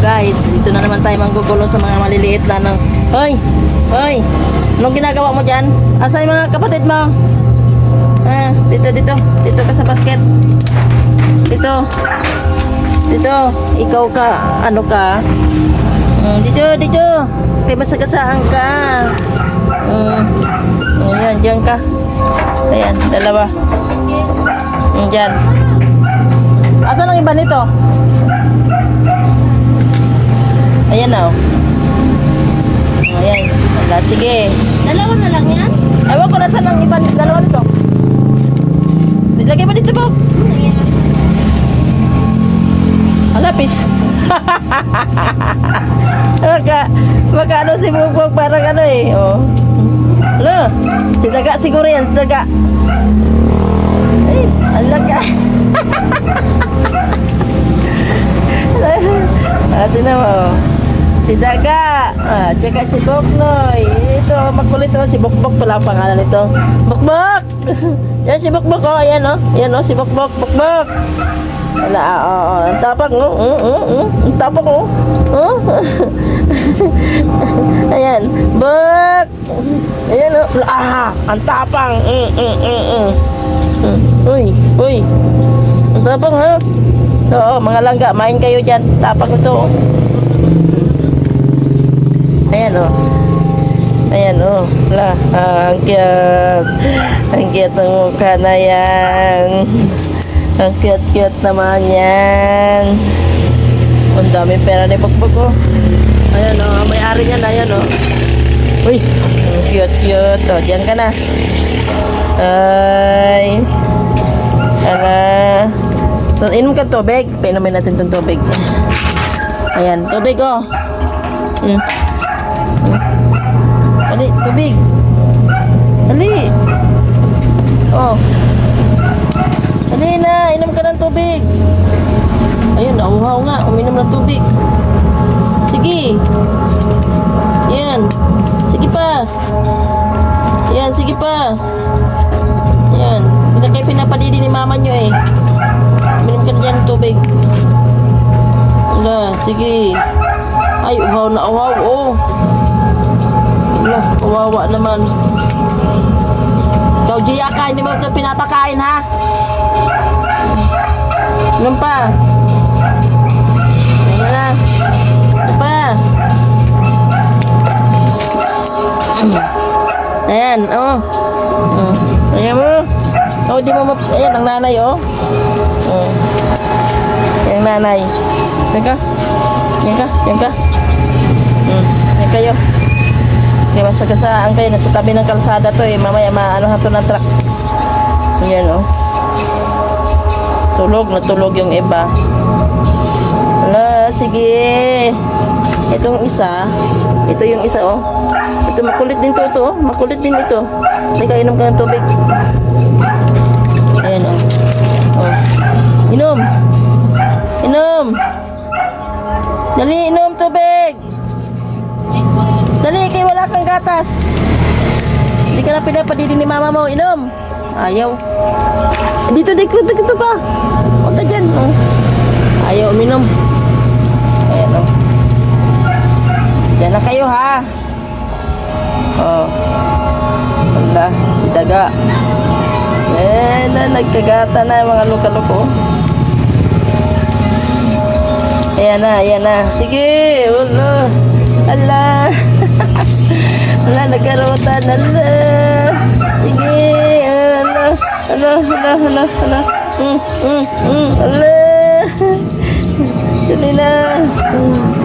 guys, dito na naman tayo manggugulo sa mga maliliit na ano. Hoy! Hoy! Anong ginagawa mo dyan? Asa yung mga kapatid mo? Ah, dito, dito. Dito ka sa basket. Dito. Dito. Ikaw ka. Ano ka? Mm, dito, dito. Kay masagasaan ka. Mm. Ayan, dyan ka. Ayan, dalawa. Dyan. Asan ang iba nito? Ayan na, oh. Ayan. Wala, sige. Dalawa na lang yan? Ewan ko na saan ang iba dalawa nito. Lagay mo dito, Bog. Alapis. Maka, maka ano si Bugbog parang ano eh. Oh. Ano? Si Daga siguro yan, si Daga. Ay, alaga. Ate na mo. Si Daga. Ah, tsaka si Boknoy. Ito, makulit oh. Si Bokbok pala ang pangalan nito. Bokbok! yan si Bokbok oh. Ayan oh. Ayan oh, si Bokbok. Bokbok. Wala, ah, oh, oh. Ang tapak, no? Mm, mm, mm. Ang tapak, oh. Oh? Ayan. Bok! Ayan, oh. Ah! Ang tapang. Mm, mm, mm, mm. Mm. Uy, uy. Ang tapang, ha? Oo, mga langga, main kayo dyan. Tapak ito, oh. Ayan, oh. Ayan, oh. La, ah, ang cute. Ang cute ng mukha na yan. Ang cute-cute naman yan. Ang dami pera ni Bukbuk, oh. Ayan, oh. May ari niyan, ayan, oh. Uy, ang cute-cute. Oh, dyan ka na. Ay. Ala. Inom ka tubig. Painumin natin itong tubig. Ayan, tubig, oh. Mm. Mm. Ali, tubig. Ali. Oh. Ali na, inom ka ng tubig. Ayun, nauhaw nga. Uminom ng tubig. Sige. Yan. Sige pa. Yan, sige pa. Yan. Hindi kayo pinapadidi ni mama nyo eh. Uminom ka na dyan ng tubig. Wala, sige. Ay, uhaw na uhaw. Oh. Wala, kawawa naman. Ikaw, Gia ka, hindi mo ito pinapakain, ha? Inom pa. Ayan na. Isa pa. Ayan, oh. Mm. Ayan mo. Oh, di mo map... Ayan, ang nanay, oh. Oh. Ayan, nanay. Yan ka. Yan ka. Yan ka. Kayo. Kaya masagasaan kayo. Nasa tabi ng kalsada to, eh. Mamaya maano to ng truck. Ayan, oh. Tulog na tulog yung iba. Wala, sige. Itong isa, ito yung isa, oh. Ito, makulit din to, ito, oh. Makulit din ito. Teka, inom ka ng tubig. Ayan, oh. Oh. Inom. Inom. Dali, inom tubig. Dali, kay wala kang gatas. Hindi ka na pinapadidi ni mama mo. Inom. Ayaw. Dito, dito, dito ka. Huwag ka dyan. Ayaw uminom. Ayan, oh. Diyan na kayo, ha? Oh. Wala, si Daga. Eh, na, nagkagata na mga luka-luko. Ayan na, ayan na. Sige, ulo. Nagkarotan. Ala. Sige, ala. Ala, ala, ala, ala. Mm, mm, mm, ala. Dali na. Mm.